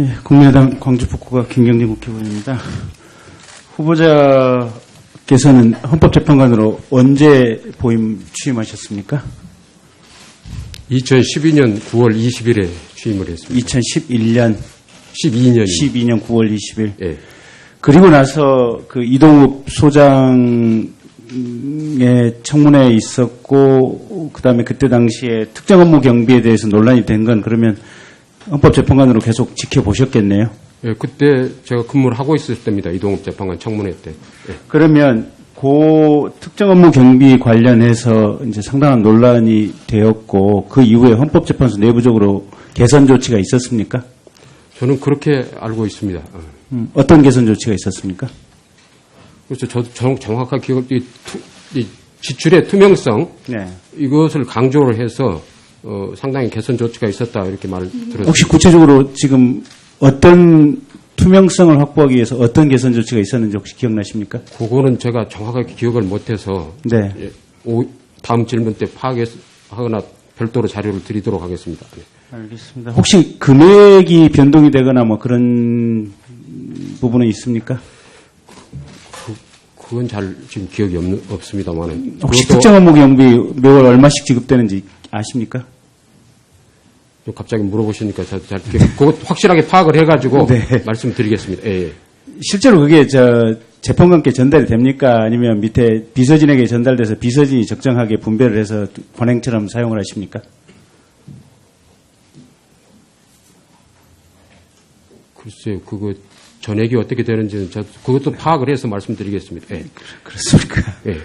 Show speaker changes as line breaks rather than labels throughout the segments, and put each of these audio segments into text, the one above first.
예, 국민의당 광주북구가 김경진 국회의원입니다. 후보자께서는 헌법재판관으로 언제 보임 취임하셨습니까?
2012년 9월 20일에 취임을 했습니다.
2011년
12년이.
12년 9월 20일.
예.
그리고 나서 그 이동욱 소장의 청문회에 있었고 그다음에 그때 당시에 특정 업무 경비에 대해서 논란이 된 건 그러면 헌법재판관으로 계속 지켜보셨겠네요.
예, 그때 제가 근무를 하고 있을 때입니다. 이동욱 재판관 청문회 때. 예.
그러면 고 특정 업무 경비 관련해서 이제 상당한 논란이 되었고 그 이후에 헌법재판소 내부적으로 개선 조치가 있었습니까?
저는 그렇게 알고 있습니다. 어.
음, 어떤 개선 조치가 있었습니까?
그래서 저도 정, 정확한 기억, 이, 투, 이 지출의 투명성
네.
이것을 강조를 해서 어, 상당히 개선 조치가 있었다 이렇게 말을 들었습니다.
혹시 구체적으로 지금 어떤 투명성을 확보하기 위해서 어떤 개선 조치가 있었는지 혹시 기억나십니까?
그거는 제가 정확하게 기억을 못해서
네.
예, 오- 다음 질문 때 파악하거나 별도로 자료를 드리도록 하겠습니다. 예.
알겠습니다. 혹시 금액이 변동이 되거나 뭐 그런 부분은 있습니까?
그건 잘 지금 기억이 없는, 없습니다만은
혹시 특정 업무 경비 매월 얼마씩 지급되는지 아십니까?
좀 갑자기 물어보시니까 잘 기억, 그것 확실하게 파악을 해가지고
네.
말씀드리겠습니다. 예, 예.
실제로 그게 저 재판관께 전달이 됩니까? 아니면 밑에 비서진에게 전달돼서 비서진이 적정하게 분배를 해서 관행처럼 사용을 하십니까?
글쎄요, 그거 전액이 어떻게 되는지는 저 그것도 파악을 해서 말씀드리겠습니다. 예,
그렇습니까?
예.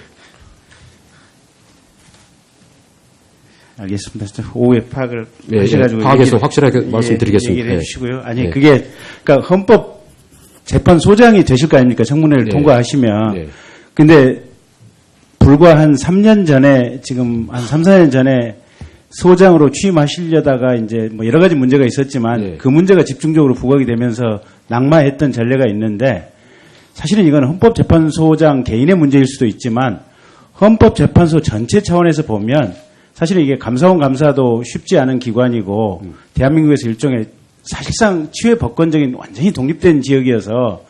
알겠습니다. 진짜 오후에 파악을
예,
하셔가지고
예, 파악해서
얘기를-
확실하게
예,
말씀드리겠습니다.
얘기를
예.
해주시고요. 아니
예.
그게 그러니까 헌법 재판 소장이 되실 거 아닙니까? 청문회를
예.
통과하시면.
예.
근데 불과 한 3년 전에 지금 한 3, 4년 전에 소장으로 취임하시려다가 이제 뭐 여러 가지 문제가 있었지만
예.
그 문제가 집중적으로 부각이 되면서 낙마했던 전례가 있는데 사실은 이건 헌법재판소장 개인의 문제일 수도 있지만 헌법재판소 전체 차원에서 보면 사실은 이게 감사원 감사도 쉽지 않은 기관이고 대한민국에서 일종의 사실상 치외 법권적인 완전히 독립된 지역이어서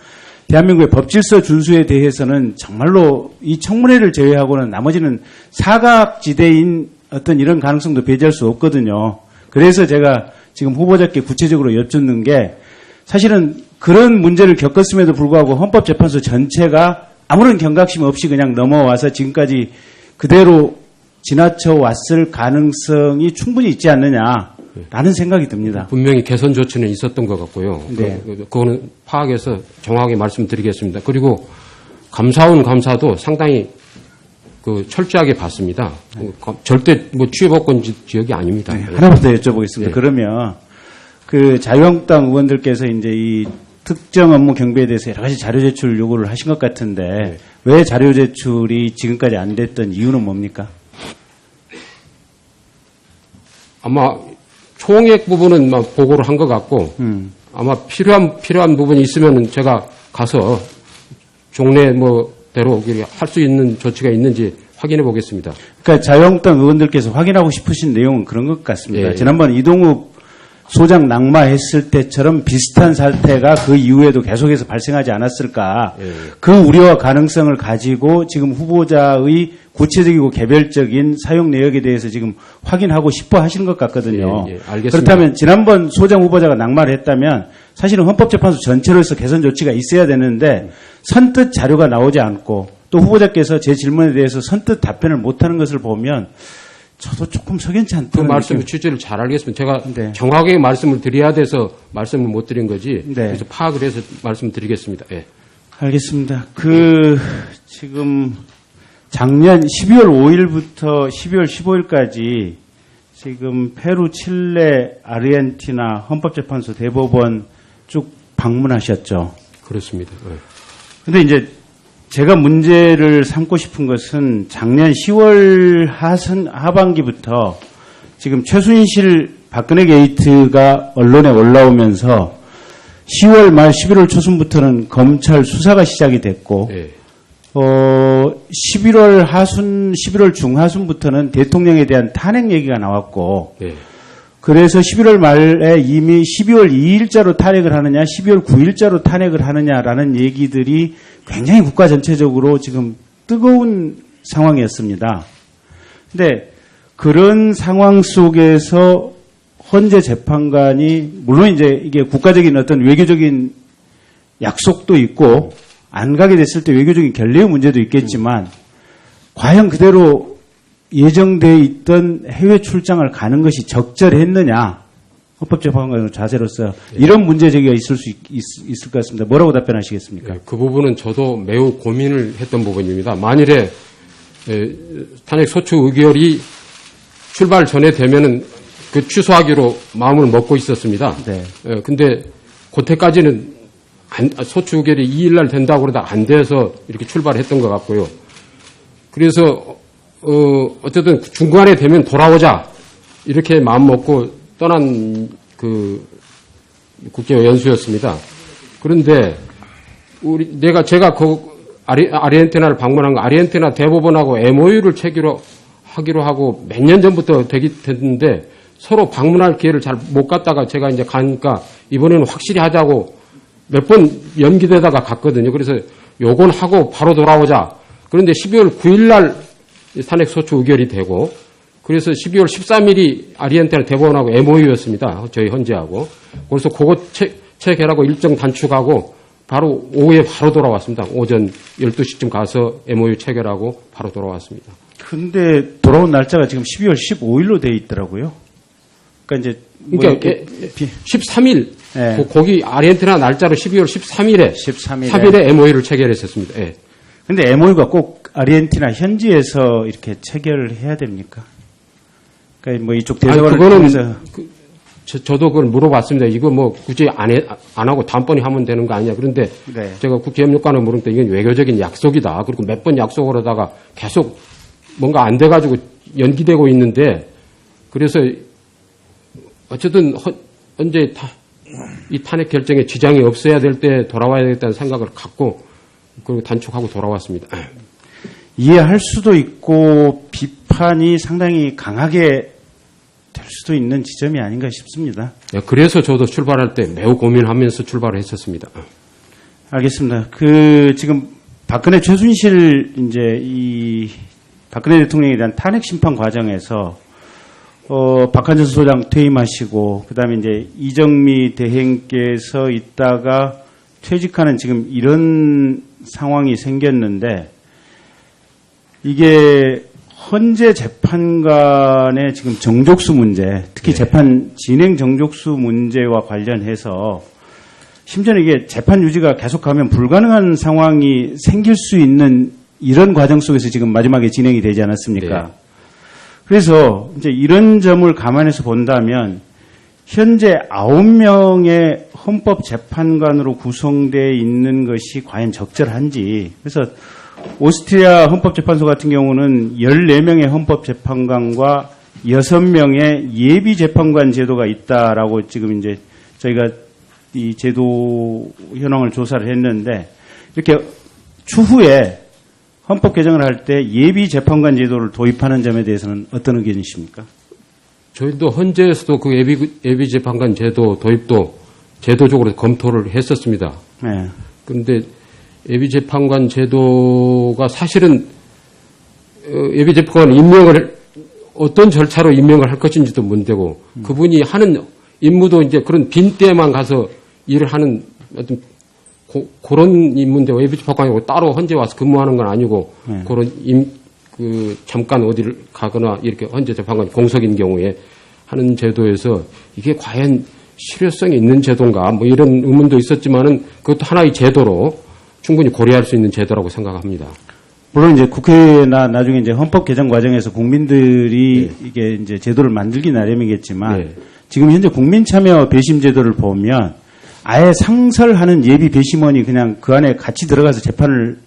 대한민국의 법질서 준수에 대해서는 정말로 이 청문회를 제외하고는 나머지는 사각지대인 어떤 이런 가능성도 배제할 수 없거든요. 그래서 제가 지금 후보자께 구체적으로 여쭙는 게 사실은 그런 문제를 겪었음에도 불구하고 헌법재판소 전체가 아무런 경각심 없이 그냥 넘어와서 지금까지 그대로 지나쳐 왔을 가능성이 충분히 있지 않느냐라는 생각이 듭니다.
분명히 개선 조치는 있었던 것 같고요.
네.
그, 그거는 파악해서 정확하게 말씀드리겠습니다. 그리고 감사원 감사도 상당히 그 철저하게 봤습니다. 그 감- 절대 뭐 취해법권 지- 지역이 아닙니다.
네, 더 여쭤보겠습니다.
네.
그러면 그 자유한국당 의원들께서 이제 이 특정 업무 경비에 대해서 여러 가지 자료 제출 요구를 하신 것 같은데
네.
왜 자료 제출이 지금까지 안 됐던 이유는 뭡니까?
아마 총액 부분은 막 보고를 한 것 같고
음.
아마 필요한 필요한 부분이 있으면 제가 가서 종래 뭐대로 할 수 있는 조치가 있는지 확인해 보겠습니다.
그러니까 자유한국당 의원들께서 확인하고 싶으신 내용은 그런 것 같습니다.
예.
지난번 이동욱 소장 낙마했을 때처럼 비슷한 사태가 그 이후에도 계속해서 발생하지 않았을까.
예.
그 우려와 가능성을 가지고 지금 후보자의 구체적이고 개별적인 사용 내역에 대해서 지금 확인하고 싶어 하시는 것 같거든요.
예, 예, 알겠습니다.
그렇다면 지난번 소장 후보자가 낙마를 했다면 사실은 헌법재판소 전체로 해서 개선 조치가 있어야 되는데 선뜻 자료가 나오지 않고 또 후보자께서 제 질문에 대해서 선뜻 답변을 못하는 것을 보면 저도 조금 석연치
그
않다는
말씀
느낌.
취지를 잘 알겠습니다. 제가
네.
정확하게 말씀을 드려야 돼서 말씀을 못 드린 거지.
네.
그래서 파악을 해서 말씀드리겠습니다. 예.
알겠습니다. 그 지금 작년 12월 5일부터 12월 15일까지 지금 페루, 칠레, 아르헨티나 헌법재판소 대법원 쭉 방문하셨죠.
그렇습니다. 예.
근데 이제 제가 문제를 삼고 싶은 것은 작년 10월 하선, 하반기부터 지금 최순실 박근혜 게이트가 언론에 올라오면서 10월 말 11월 초순부터는 검찰 수사가 시작이 됐고
예.
어, 11월 하순, 11월 중하순부터는 대통령에 대한 탄핵 얘기가 나왔고
예.
그래서 11월 말에 이미 12월 2일자로 탄핵을 하느냐, 12월 9일자로 탄핵을 하느냐라는 얘기들이 굉장히 국가 전체적으로 지금 뜨거운 상황이었습니다. 근데 그런 상황 속에서 헌재 재판관이 물론 이제 이게 국가적인 어떤 외교적인 약속도 있고 안 가게 됐을 때 외교적인 결례의 문제도 있겠지만 과연 그대로 예정돼 있던 해외 출장을 가는 것이 적절했느냐 헌법재판관의 자세로서 이런 문제 제기가 있을 수 있, 을것 같습니다. 뭐라고 답변하시겠습니까?
네, 그 부분은 저도 매우 고민을 했던 부분입니다. 만일에 에, 탄핵 소추 의결이 출발 전에 되면은 그 취소하기로 마음을 먹고 있었습니다.
네.
에, 근데 그때까지는 안- 소추 의결이 2일 날 된다고 그러다 안 돼서 이렇게 출발했던 것 같고요. 그래서 어, 어쨌든 중간에 되면 돌아오자 이렇게 마음 먹고 떠난 그 국제 연수였습니다. 그런데 우리 내가 제가 그 아리, 아르헨티나를 방문한 거 아르헨티나 대법원하고 MOU를 체기로 하기로 하고 몇 년 전부터 되기 됐는데 서로 방문할 기회를 잘 못 갔다가 제가 이제 가니까 이번에는 확실히 하자고 몇 번 연기되다가 갔거든요. 그래서 요건 하고 바로 돌아오자. 그런데 12월 9일 날 탄핵 소추 의결이 되고 그래서 12월 13일이 아르헨티나 대법원하고 MOU였습니다. 저희 헌재하고. 그래서 그거 체, 체결하고 일정 단축하고 바로 오후에 바로 돌아왔습니다. 오전 12시쯤 가서 MOU 체결하고 바로 돌아왔습니다.
근데 돌아온 날짜가 지금 12월 15일로 돼 있더라고요. 그러니까 이제 뭐
그러니까
이렇게 비-
13일
네.
그 거기 아르헨티나 날짜로 12월 13일에
13일에
3일에 MOU를 체결했었습니다. 예.
근데 MOU가 꼭 아르헨티나 현지에서 이렇게 체결을 해야 됩니까? 그러니까 뭐 이쪽
아니,
대사관을
그거는
통해서
저, 저도 그걸 물어봤습니다. 이거 뭐 굳이 안, 해, 안 하고 다음번에 하면 되는 거 아니냐. 그런데
네.
제가 국제협력관을 물으니까 이건 외교적인 약속이다. 그리고 몇 번 약속을 하다가 계속 뭔가 안 돼가지고 연기되고 있는데 그래서 어쨌든 헌- 언제 타, 이 탄핵 결정에 지장이 없어야 될 때 돌아와야 되겠다는 생각을 갖고 그리고 단축하고 돌아왔습니다.
이해할 수도 있고 비판이 상당히 강하게 될 수도 있는 지점이 아닌가 싶습니다.
예, 그래서 저도 출발할 때 매우 고민하면서 출발을 했었습니다.
알겠습니다. 그 지금 박근혜 최순실 이제 이 박근혜 대통령에 대한 탄핵 심판 과정에서 어 박한전 소장 퇴임하시고 그다음에 이제 이정미 대행께서 있다가 퇴직하는 지금 이런 상황이 생겼는데 이게 헌재 재판관의 지금 정족수 문제, 특히
네.
재판 진행 정족수 문제와 관련해서 심지어는 이게 재판 유지가 계속하면 불가능한 상황이 생길 수 있는 이런 과정 속에서 지금 마지막에 진행이 되지 않았습니까?
네.
그래서 이제 이런 점을 감안해서 본다면 현재 9명의 헌법 재판관으로 구성되어 있는 것이 과연 적절한지 그래서 오스트리아 헌법재판소 같은 경우는 14명의 헌법재판관과 6명의 예비재판관 제도가 있다라고 지금 이제 저희가 이 제도 현황을 조사를 했는데 이렇게 추후에 헌법 개정을 할 때 예비 재판관 제도를 도입하는 점에 대해서는 어떤 의견이십니까?
저희도 헌재에서도 그 예비, 예비 재판관 제도 도입도 제도적으로 검토를 했었습니다.
네.
그런데 예비 재판관 제도가 사실은 어, 예비 재판관 임명을 어떤 절차로 임명을 할 것인지도 문제고 그분이 하는 임무도 이제 그런 빈 때만 가서 일을 하는 어떤 고, 그런 임무인데 예비 재판관이고 따로 헌재 와서 근무하는 건 아니고
네.
그런 임, 그 잠깐 어디를 가거나 이렇게 헌재 재판관 공석인 경우에 하는 제도에서 이게 과연 실효성이 있는 제도인가 뭐 이런 의문도 있었지만은 그것도 하나의 제도로 충분히 고려할 수 있는 제도라고 생각합니다.
물론 이제 국회나 나중에 이제 헌법 개정 과정에서 국민들이 이게 이제 제도를 만들기 나름이겠지만
네.
지금 현재 국민 참여 배심 제도를 보면 아예 상설하는 예비 배심원이 그냥 그 안에 같이 들어가서 재판을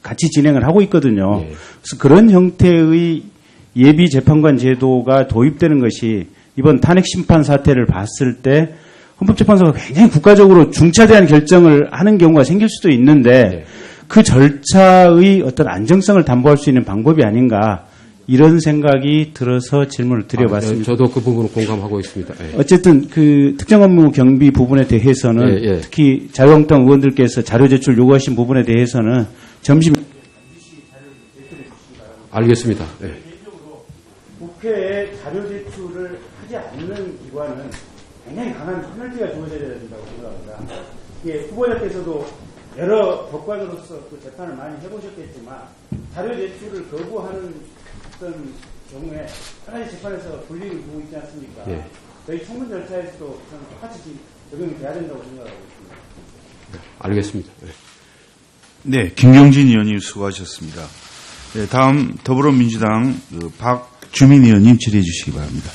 같이 진행을 하고 있거든요.
네.
그래서 그런 형태의 예비 재판관 제도가 도입되는 것이 이번 탄핵 심판 사태를 봤을 때 헌법재판소가 굉장히 국가적으로 중차대한 결정을 하는 경우가 생길 수도 있는데
네.
그 절차의 어떤 안정성을 담보할 수 있는 방법이 아닌가 이런 생각이 들어서 질문을 드려봤습니다.
아, 저도 그 부분은 공감하고 있습니다. 예.
어쨌든 그 특정 업무 경비 부분에 대해서는
예, 예.
특히 자유한국당 의원들께서 자료 제출 요구하신 부분에 대해서는 점심
알겠습니다. 예.
국회에 자료 제출을 하지 않는 기관은 굉장히 강한 페널티가 주어져야 된다고 생각합니다. 예, 후보자께서도 여러 법관으로서 그 재판을 많이 해보셨겠지만 자료 제출을 거부하는 어떤 경우에 하나의 재판에서 불리를 두고 있지 않습니까?
예.
저희 청문 절차에서도 저는 똑같이 적용이 돼야 된다고 생각하고 있습니다.
알겠습니다. 예.
네, 김경진 의원님 수고하셨습니다. 네, 다음 더불어민주당 그 박주민 의원님 질의해 주시기 바랍니다.